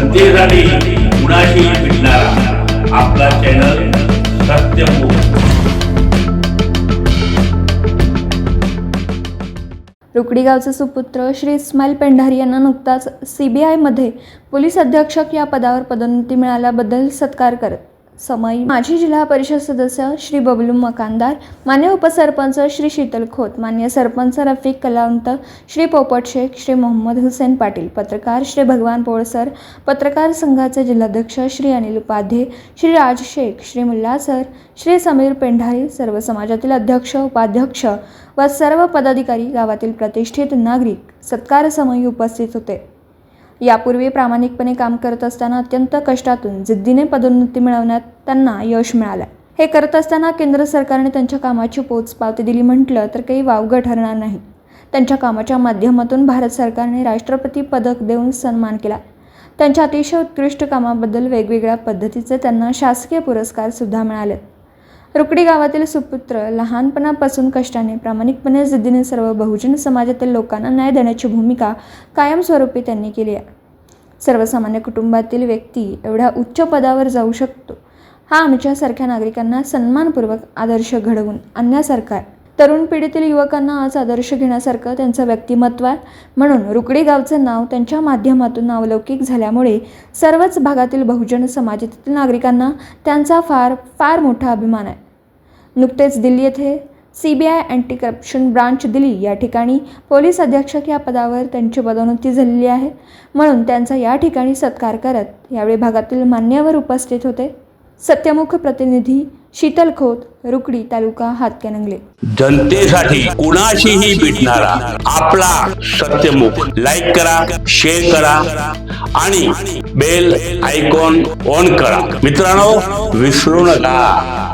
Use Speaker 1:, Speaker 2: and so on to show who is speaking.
Speaker 1: जनतेसाठी कुणाशी भेटणारा. आपला चॅनल सत्यमुख
Speaker 2: सुपुत्र श्री इस्माईल पेंढारी यांना नुकताच सी बी आयमध्ये पोलीस अधीक्षक या पदावर पदोन्नती मिळाल्याबद्दल सत्कार करत समयी माजी जिल्हा परिषद सदस्य श्री बबलू मकानदार मान्य उपसरपंच श्री शीतल खोत मान्य सरपंच रफिक कलावंत श्री पोपट शेख श्री मोहम्मद हुसेन पाटील पत्रकार श्री भगवान पोळसर पत्रकार संघाचे जिल्हाध्यक्ष श्री अनिल उपाध्ये श्री राज शेख श्री मुल्ला सर श्री समीर पेंढारी सर्व समाजातील अध्यक्ष उपाध्यक्ष व सर्व पदाधिकारी गावातील प्रतिष्ठित नागरिक सत्कार समयी उपस्थित होते. यापूर्वी प्रामाणिकपणे काम करत असताना अत्यंत कष्टातून जिद्दीने पदोन्नती मिळवण्यात त्यांना यश मिळालं. हे करत असताना केंद्र सरकारने त्यांच्या कामाची पोचपावती दिली म्हटलं तर काही वावगं ठरणार नाही. त्यांच्या कामाच्या माध्यमातून भारत सरकारने राष्ट्रपती पदक देऊन सन्मान केला. त्यांच्या अतिशय उत्कृष्ट कामाबद्दल वेगवेगळ्या पद्धतीचे त्यांना शासकीय पुरस्कारसुद्धा मिळाले. रुकडी गावातील सुपुत्र लहानपणापासून कष्टाने प्रामाणिकपणे जिद्दीने सर्व बहुजन समाजातील लोकांना न्याय देण्याची भूमिका कायमस्वरूपी त्यांनी केली आहे. सर्वसामान्य कुटुंबातील व्यक्ती एवढ्या उच्च पदावर जाऊ शकतो. हा आमच्यासारख्या नागरिकांना सन्मानपूर्वक आदर्श घडवून आणण्यासारखा आहे. तरुण पिढीतील युवकांना आज आदर्श घेण्यासारखं त्यांचं व्यक्तिमत्व आहे. म्हणून रुकडी गावचं नाव त्यांच्या माध्यमातून अवलौकिक झाल्यामुळे सर्वच भागातील बहुजन समाजातील नागरिकांना त्यांचा फार फार मोठा अभिमान आहे. नुकतेच दिल्ली येथे C B I anti corruption branch Delhi या ठिकाणी पोलीस अधीक्षक या पदावर त्यांची पदोन्नती झालेली आहे. म्हणून त्यांचा या ठिकाणी सत्कार करत यावेळी भागातील मान्यवर उपस्थित होते. सत्यमुख प्रतिनिधी शीतल खोत रुकडी तालुका हातकणंगले.
Speaker 1: जनतेसाठी कुणाशीही भेटणारा आपला सत्यमुख. लाईक करा शेअर करा आणि बेल आयकॉन ऑन करा. मित्रांनो विसरू नका.